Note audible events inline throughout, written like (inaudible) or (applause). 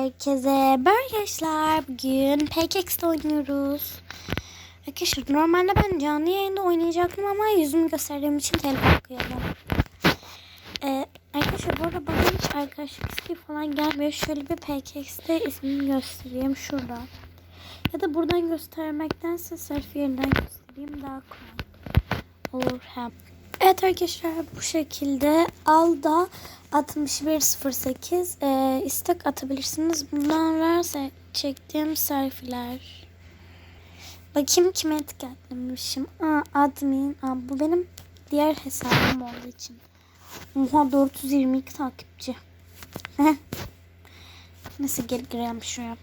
Herkese arkadaşlar bugün PKX'de oynuyoruz. Arkadaşlar normalde ben canlı yayında oynayacaktım ama yüzümü gösterdiğim için telefon kıyamam. Ee, arkadaşlar bu arada bana arkadaşlık isteği falan gelmiyor. Şöyle bir PKX'de ismini göstereyim şurada. Ya da buradan göstermektense sırf yerinden göstereyim daha kolay olur hem. Evet arkadaşlar bu şekilde Alda 6108 e, istek atabilirsiniz. Bundan varsa çektiğim selfie'ler. Bakayım kime etiketlemişim. Aa, admin. Aa, bu benim diğer hesabım olduğu için. Oha 422 takipçi. (laughs) Nasıl geri gireyim şuraya.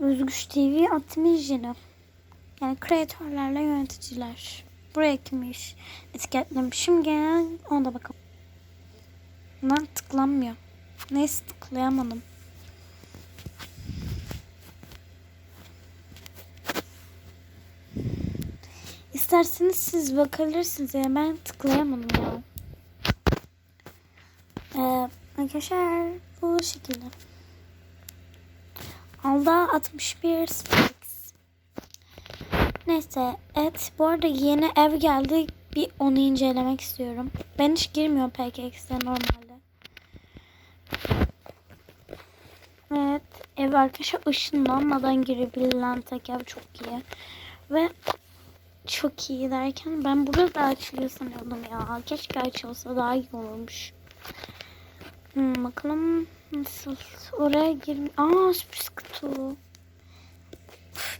Özgüç TV admin Yani kreatörlerle yöneticiler. Buraya kimmiş? Etiketlemişim. Gel ona da bakalım. Lan tıklanmıyor. Neyse tıklayamadım. İsterseniz siz bakabilirsiniz ya ben tıklayamadım ya. Ee, bu şekilde. Alda 61 Spix. Neyse evet bu arada yeni ev geldi. Bir onu incelemek istiyorum. Ben hiç girmiyorum PKX'de normalde. Evet ev arkadaşlar ışınlanmadan girebilen tek ev çok iyi. Ve çok iyi derken ben burada da açılıyor sanıyordum ya. Keşke açılsa daha iyi olurmuş. Hmm, bakalım nasıl oraya gir. Aa sürpriz kutu.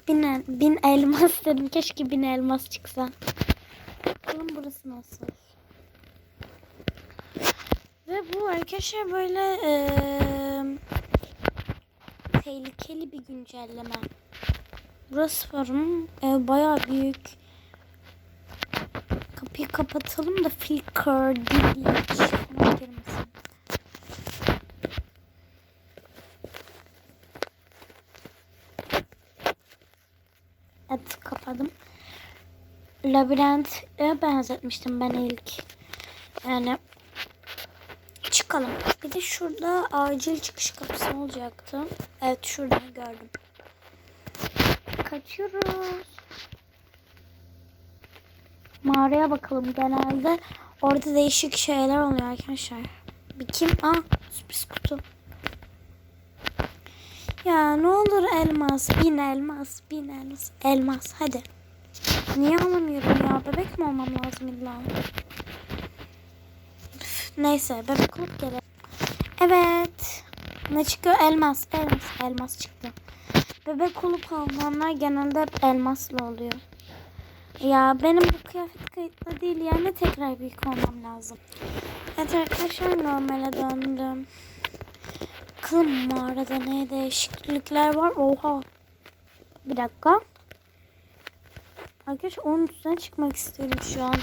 Bin, bin elmas dedim. Keşke bin elmas çıksa. Bakalım burası nasıl. Ve bu arkadaşlar böyle eee, tehlikeli bir güncelleme. Burası farım. Ev bayağı büyük. Kapıyı kapatalım da flicker glitch falan girmesin. Evet kapadım. Labirente benzetmiştim ben ilk. Yani çıkalım. Bir de şurada acil çıkış kapısı olacaktı. Evet şuradan gördüm. Kaçıyoruz. Mağaraya bakalım genelde. Orada değişik şeyler oluyor arkadaşlar. Bir kim? Aa sürpriz kutu. Ya ne olur elmas, bin elmas, bin elmas, elmas hadi. Niye alamıyorum ya? Bebek mi olmam lazım illa? Neyse bebek olup gelelim. Evet. Ne çıkıyor? Elmas, elmas, elmas çıktı. Bebek olup alınanlar genelde hep elmaslı oluyor. Ya benim bu kıyafet kayıtlı değil yani tekrar büyük olmam lazım. Evet arkadaşlar normale döndüm. Bakalım mağarada ne değişiklikler var. Oha. Bir dakika. Arkadaşlar onun üstüne çıkmak istiyorum şu an.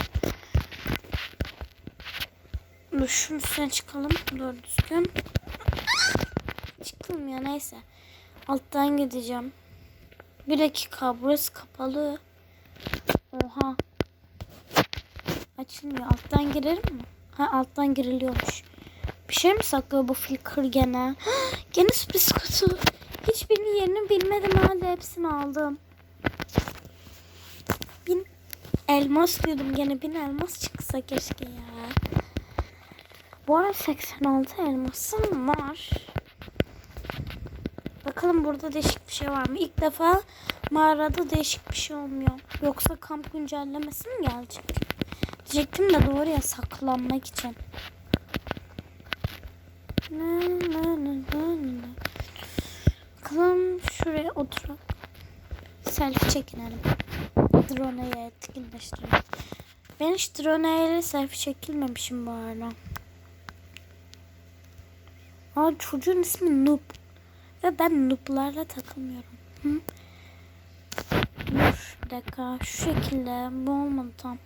Dur şunun üstüne çıkalım. Doğru düzgün. Çıktım ya neyse. Alttan gideceğim. Bir dakika burası kapalı. Oha. Açılmıyor. Alttan girerim mi? Ha alttan giriliyormuş. Bir şey mi saklıyor bu flicker gene? (gasps) gene sürpriz kutu. Hiçbirinin yerini bilmedim halde hepsini aldım. Bin elmas diyordum gene bin elmas çıksa keşke ya. Bu arada 86 elmasım var. Bakalım burada değişik bir şey var mı? İlk defa mağarada değişik bir şey olmuyor. Yoksa kamp güncellemesi mi gelecek? Diyecektim de doğru ya saklanmak için. Bakalım şuraya oturalım. Selfie çekinelim. Drone'yi etkinleştirelim. Ben hiç drone ile selfie çekilmemişim bu arada. Aa çocuğun ismi Noob. Ve ben noob'larla takılmıyorum. Hı? Bir dakika. Şu şekilde. Bu olmadı tam.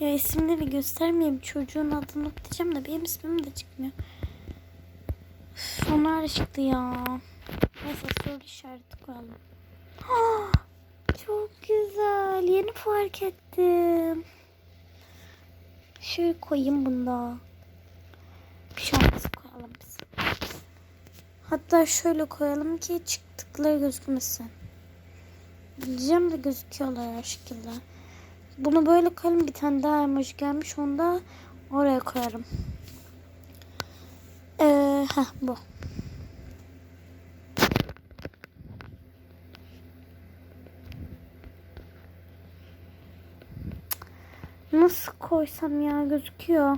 Ya isimleri göstermeyeyim. Çocuğun adını diyeceğim de benim ismim de çıkmıyor. Üf, onlar çıktı ya. Neyse soru işareti koyalım. Ah, çok güzel. Yeni fark ettim. Şöyle koyayım bunda. çantası koyalım biz. Hatta şöyle koyalım ki çıktıkları gözükmesin. Diyeceğim de gözüküyorlar her şekilde. Bunu böyle koyalım. Bir tane daha emoji gelmiş. Onu da oraya koyarım. Ee, heh, bu. Nasıl koysam ya gözüküyor.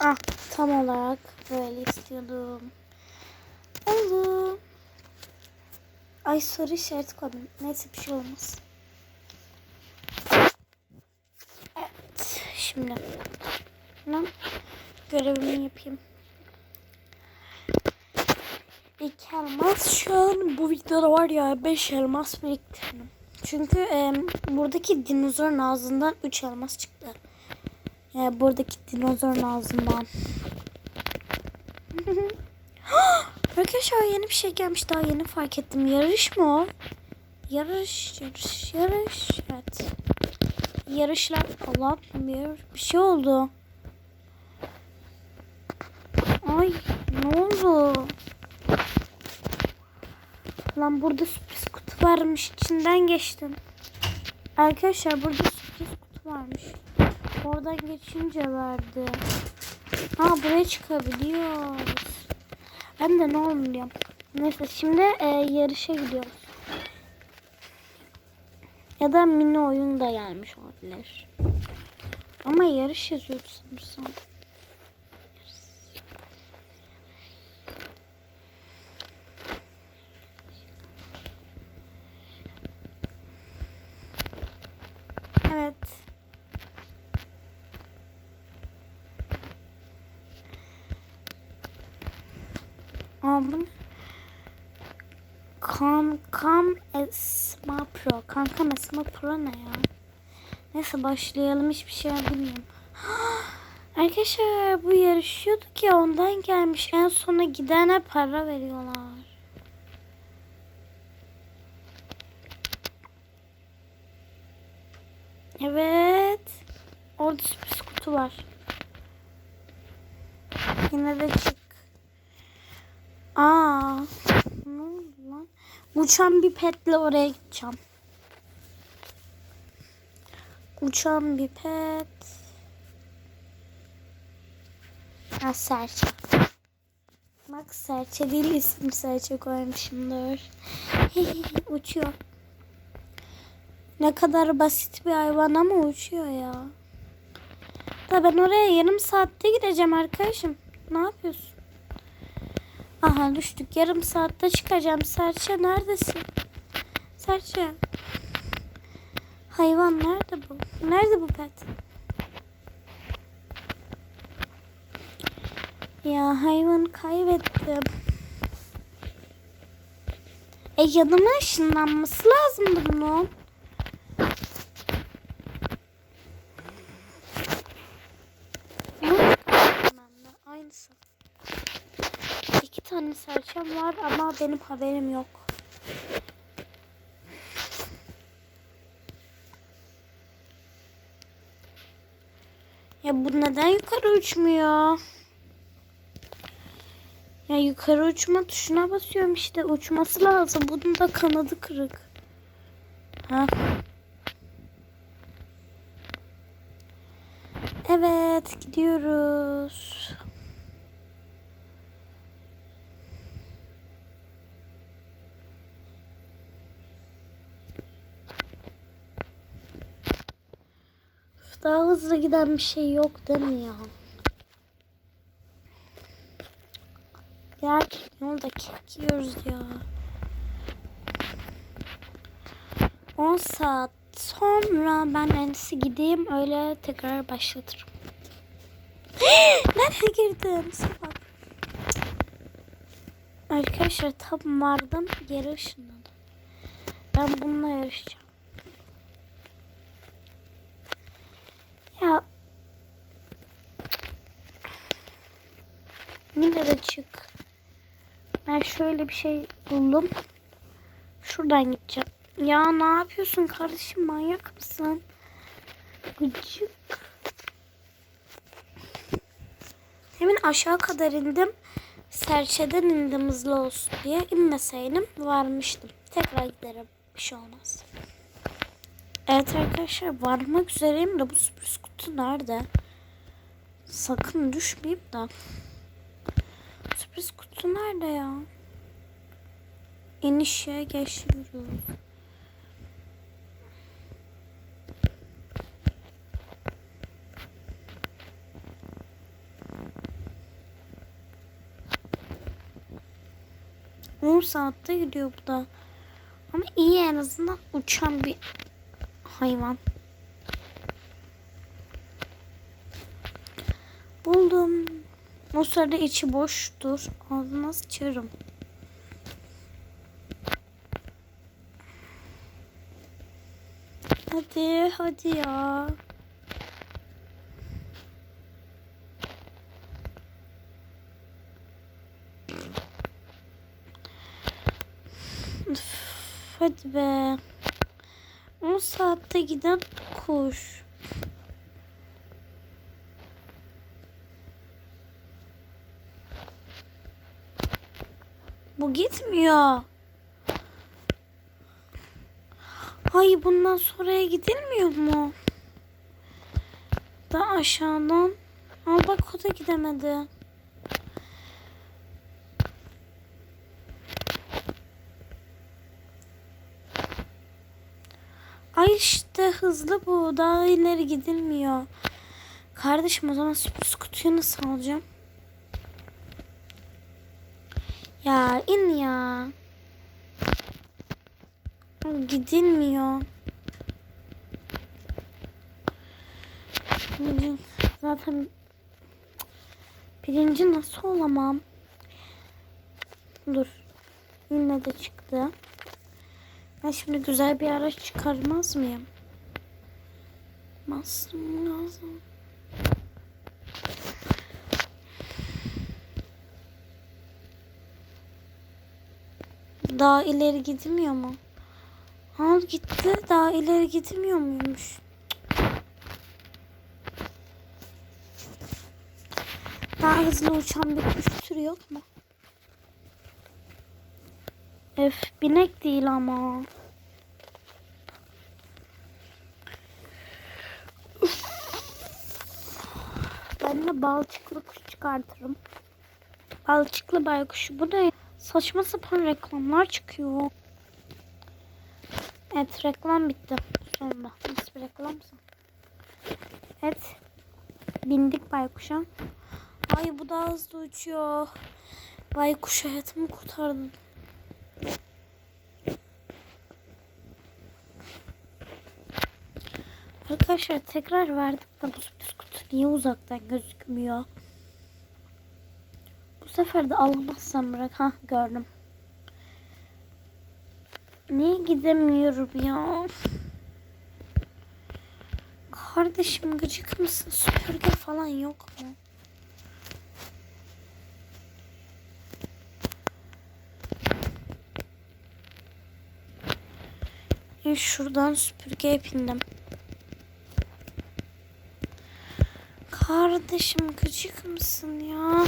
Ah tam olarak böyle istiyordum. Oldu. Ay soru işareti koydum. Neyse bir şey olmaz. Evet. Şimdi. Lan görevimi yapayım. İki elmas. Şu an bu videoda var ya 5 elmas biriktirdim. Çünkü e, buradaki dinozorun ağzından 3 elmas çıktı. E, buradaki dinozorun ağzından. (gasps) Arkadaşlar yeni bir şey gelmiş daha yeni fark ettim. Yarış mı o? Yarış, yarış, yarış. Evet. Yarışlar. Allah bir, bir şey oldu. Ay ne oldu? Lan burada sürpriz kutu varmış. içinden geçtim. Arkadaşlar burada sürpriz kutu varmış. Oradan geçince verdi. Ha buraya çıkabiliyoruz. Ben de ne olmuyor. Neyse şimdi e, yarışa gidiyoruz. Ya da mini oyun da gelmiş olabilir. Ama yarış yazıyordu sanırsam. Evet. Aldım. Kankam Esma Pro. Kankam Esma Pro ne ya? Neyse başlayalım. Hiçbir şey bilmiyorum. (gasps) Arkadaşlar bu yarışıyorduk ya ondan gelmiş. En sona gidene para veriyorlar. Evet. Orada sürpriz kutu var. Yine de çık. Aa. Ne oldu lan? Uçan bir petle oraya gideceğim. Uçan bir pet. Ha serçe. Bak serçe değil isim serçe koymuşumdur. (laughs) Uçuyor. Ne kadar basit bir hayvan ama uçuyor ya. Da ben oraya yarım saatte gideceğim arkadaşım. Ne yapıyorsun? Aha düştük. Yarım saatte çıkacağım. Serçe neredesin? Serçe. Hayvan nerede bu? Nerede bu pet? Ya hayvan kaybettim. E yanıma ışınlanması lazımdı bunun. Aynısı. İki tane serçem var ama benim haberim yok. Ya bu neden yukarı uçmuyor? Ya yukarı uçma tuşuna basıyorum işte. Uçması lazım. Bunun da kanadı kırık. Ha. Evet gidiyoruz. Daha hızlı giden bir şey yok değil mi ya? Gerçekten orada kek yiyoruz ya. 10 saat sonra ben en gideyim öyle tekrar başlatırım. Nereye girdin? Salak. Arkadaşlar tam vardım geri ışınladım. Ben bununla yarışacağım. Ya De çık. Ben şöyle bir şey buldum. Şuradan gideceğim. Ya ne yapıyorsun kardeşim manyak mısın? Gıcık. Hemen aşağı kadar indim. Serçeden indim hızlı olsun diye. İnmeseydim varmıştım. Tekrar giderim. Bir şey olmaz. Evet arkadaşlar varmak üzereyim de bu sürpriz kutu nerede? Sakın düşmeyeyim da. Sürpriz kutu nerede ya? İnişe geçiyoruz. On saatte gidiyor bu da. Ama iyi en azından uçan bir hayvan. Buldum. O sırada içi boştur. Ağzına sıçarım. Hadi hadi ya. Hadi be. 10 saatte giden kuş. Bu gitmiyor. Ay bundan sonraya gidilmiyor mu? Da aşağıdan. Al bak o da gidemedi. Ay işte hızlı bu. Daha ileri gidilmiyor. Kardeşim o zaman sürpriz kutuyu nasıl alacağım? Ya in ya. Gidilmiyor. Zaten birinci nasıl olamam? Dur. Yine de çıktı. Ben şimdi güzel bir araç çıkarmaz mıyım? Basmam lazım. Daha ileri gidilmiyor mu? Al gitti. Daha ileri gidilmiyor muymuş? Daha hızlı uçan bir kuş türü yok mu? Öf binek değil ama. Ben de balçıklı kuş çıkartırım. Balçıklı baykuşu. Bu ne? Saçma sapan reklamlar çıkıyor. Evet reklam bitti. Sonunda. Nasıl bir reklamsa. Evet. Bindik baykuşa. Ay bu da hızlı uçuyor. Baykuş hayatımı kurtardı. Arkadaşlar tekrar verdik de bu sürpriz kutu niye uzaktan gözükmüyor? Sefer de alamazsam bırak. Ha gördüm. Niye gidemiyorum ya? Kardeşim gıcık mısın? Süpürge falan yok mu? Ya şuradan süpürgeye bindim. Kardeşim gıcık mısın ya?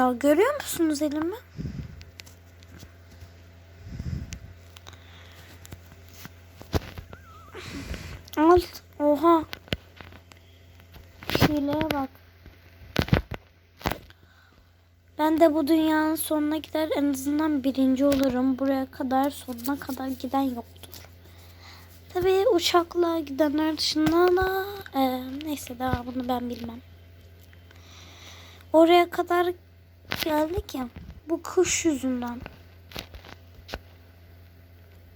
Gitmiyor. Görüyor musunuz elimi? Al. Oha. Hileye bak. Ben de bu dünyanın sonuna gider en azından birinci olurum. Buraya kadar sonuna kadar giden yoktur. Tabii uçakla gidenler dışında da e, neyse daha bunu ben bilmem. Oraya kadar geldik ya bu kuş yüzünden.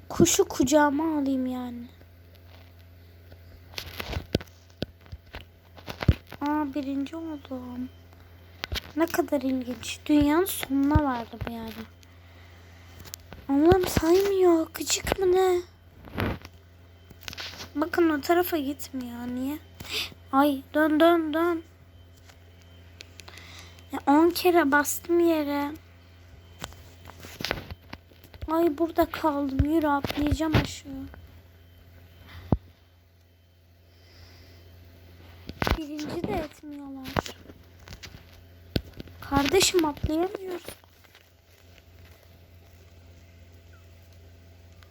Kuşu kucağıma alayım yani. Aa birinci oldum. Ne kadar ilginç. Dünyanın sonuna vardım yani. Allah'ım saymıyor. Gıcık mı ne? Bakın o tarafa gitmiyor. Niye? Ay dön dön dön. Ya 10 kere bastım yere. Ay burada kaldım. Yürü atlayacağım aşağı. Birinci de etmiyorlar. Kardeşim atlayamıyoruz.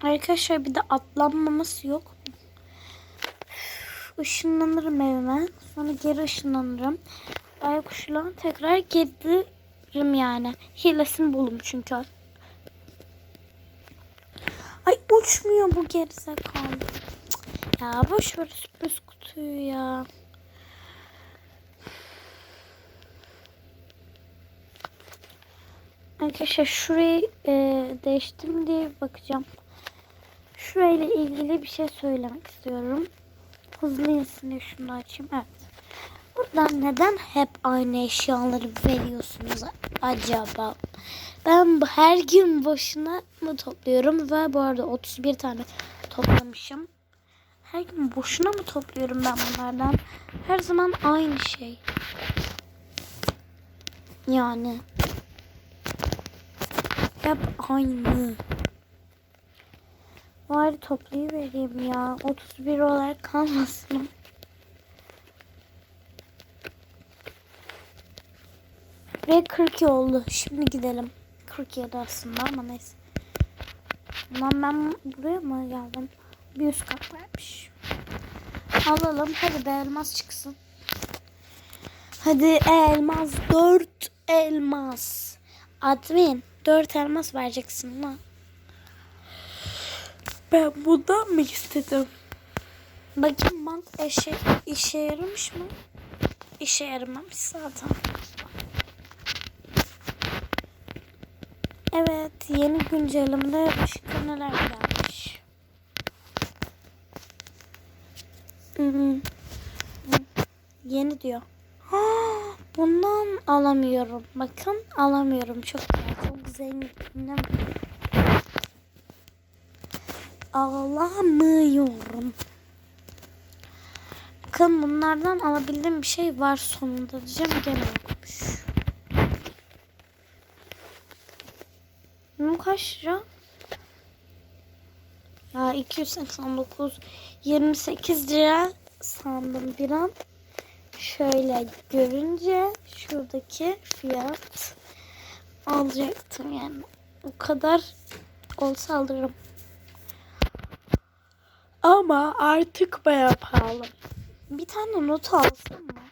Arkadaşlar bir de atlanmaması yok mu? Işınlanırım evime. Sonra geri ışınlanırım. Baykuşla tekrar gelirim yani. Hilesini buldum çünkü. Ay uçmuyor bu gerizekalı. Ya boş ver sürpriz kutuyu ya. Arkadaşlar şurayı e, değiştirdim diye bakacağım. Şurayla ilgili bir şey söylemek istiyorum. Hızlı insin şunu açayım. Evet. Buradan neden hep aynı eşyaları veriyorsunuz acaba? Ben her gün boşuna mı topluyorum? Ve bu arada 31 tane toplamışım. Her gün boşuna mı topluyorum ben bunlardan? Her zaman aynı şey. Yani. Hep aynı. Bari toplayıvereyim ya. 31 olarak kalmasın. Ve 42 oldu. Şimdi gidelim. 47 aslında ama neyse. Lan ben buraya mı geldim? Bir üst kat varmış. Alalım. Hadi be elmas çıksın. Hadi elmas. Dört elmas. Admin. Dört elmas vereceksin lan. Ben bundan mı istedim? Bakayım bant eşe, işe yaramış mı? İşe yaramamış zaten. Evet yeni güncellemede başka neler gelmiş? Hmm. Yeni diyor. Ha, bundan alamıyorum. Bakın alamıyorum. Çok güzel. Çok zenginim. Alamıyorum. Bakın bunlardan alabildiğim bir şey var sonunda diyeceğim gene yokmuş. Bunun kaç lira? Ya 289 28 lira sandım bir an. Şöyle görünce şuradaki fiyat alacaktım yani. O kadar olsa alırım. Ama artık bayağı pahalı. Bir tane not alsam mı?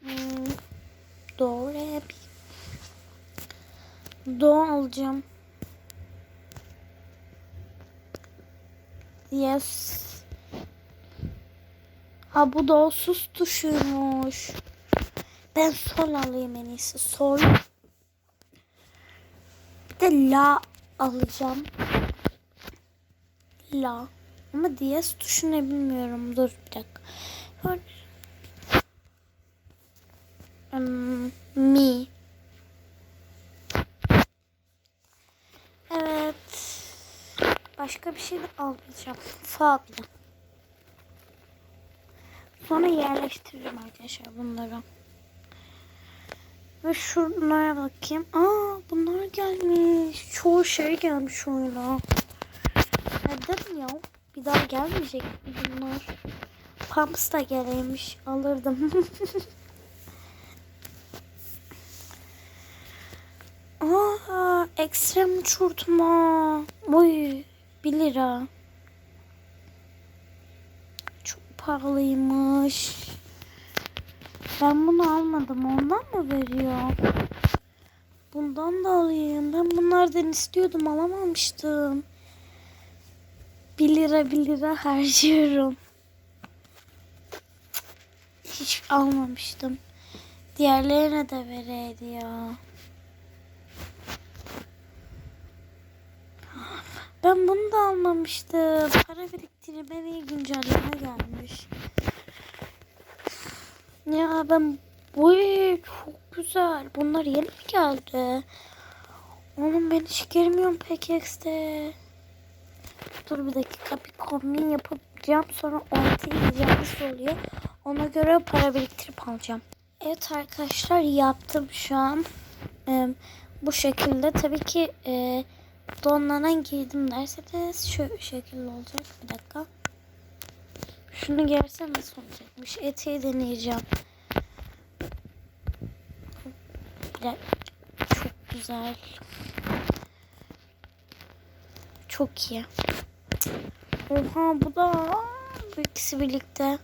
Hmm. Do, re, mi. Do alacağım. Yes. Ha bu da sus tuşuymuş. Ben sol alayım en iyisi. Sol. Bir de la alacağım. La. Ama DS tuşu ne bilmiyorum. Dur bir dakika. Hmm, mi. Evet. Başka bir şey almayacağım. De. Sonra yerleştiririm arkadaşlar bunları. Ve şunlara bakayım. Aa bunlar gelmiş. Çoğu şey gelmiş oyuna. Neden ya? Bir daha gelmeyecek mi bunlar? Pumps da geleymiş. Alırdım. (laughs) Aa, ekstrem uçurtma. Oy, 1 lira. Çok pahalıymış. Ben bunu almadım. Ondan mı veriyor? Bundan da alayım. Ben bunlardan istiyordum. Alamamıştım. 1 lira 1 lira harcıyorum. Hiç almamıştım. Diğerlerine de vereydi ya. Ben bunu da almamıştım. Para biriktirmeye güncelleme gelmiş. Ya ben bu çok güzel. Bunlar yeni mi geldi? Oğlum ben hiç girmiyorum PKX'de. Dur bir dakika bir kombin yapacağım sonra ONT yiyeceğim nasıl oluyor. Ona göre para biriktirip alacağım. Evet arkadaşlar yaptım şu an. Ee, bu şekilde tabii ki e, donlanan giydim derseniz şu şekilde olacak. Bir dakika. Şunu giyersem nasıl olacakmış? Eteği deneyeceğim. Çok güzel. Çok iyi. Oha bu da bu ikisi birlikte.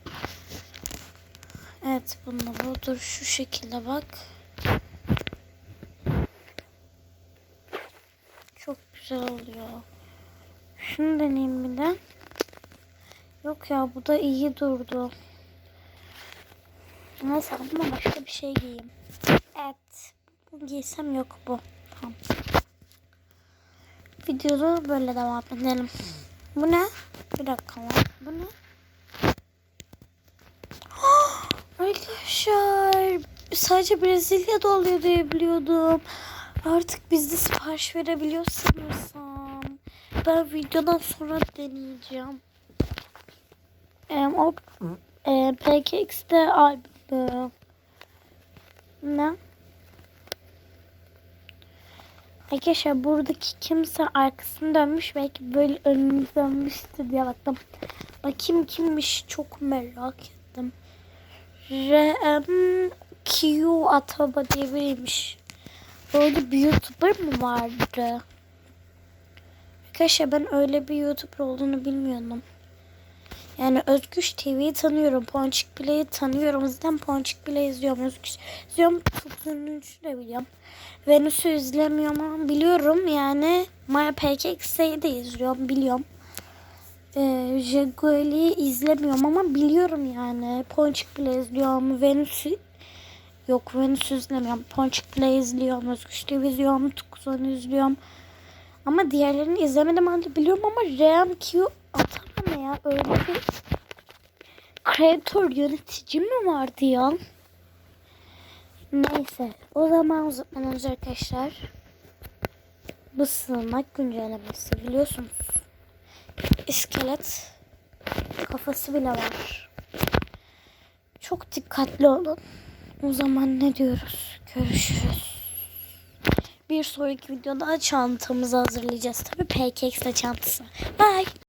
Evet bunda bu. Dur şu şekilde bak. Çok güzel oluyor. Şunu deneyeyim bir de. Yok ya bu da iyi durdu. Neyse ama başka bir şey giyeyim. Evet. Giysem yok bu. Tamam. Videoda böyle devam edelim. Bu ne? Bir dakika lan. Bu ne? (gasps) Arkadaşlar sadece Brezilya'da oluyor diye biliyordum. Artık biz sipariş verebiliyoruz sanırsam. Ben videodan sonra deneyeceğim. Ee, o e, PKX'de albümü. Ne? Arkadaşlar buradaki kimse arkasını dönmüş belki böyle önünü dönmüştü diye baktım. Bakayım kimmiş çok merak ettim. RMQ Ataba diye biriymiş. Böyle bir YouTuber mı vardı? Arkadaşlar ben öyle bir YouTuber olduğunu bilmiyordum. Yani Özgüç TV'yi tanıyorum. Ponçik Play'i tanıyorum. Zaten Ponçik Play izliyorum. Özgüç izliyorum. Ünlücü de biliyorum. Venüs'ü izlemiyorum ama biliyorum. Yani Maya PKX'yi de izliyorum. Biliyorum. Ee, Jaguel'i izlemiyorum ama biliyorum yani. Ponçik Play izliyorum. Venüs'ü Yok Venüs'ü izlemiyorum. Ponçik Play izliyorum. Özgüç TV izliyorum. Tukuzan'ı izliyorum. Ama diğerlerini izlemedim halde biliyorum ama RMQ atamam ya. Öyle bir kreatör yönetici mi vardı ya? Neyse. O zaman uzatmadan önce arkadaşlar. Bu sığınak güncellemesi biliyorsunuz. İskelet kafası bile var. Çok dikkatli olun. O zaman ne diyoruz? Görüşürüz. Bir sonraki videoda çantamızı hazırlayacağız. Tabii PKX'le çantası. Bye.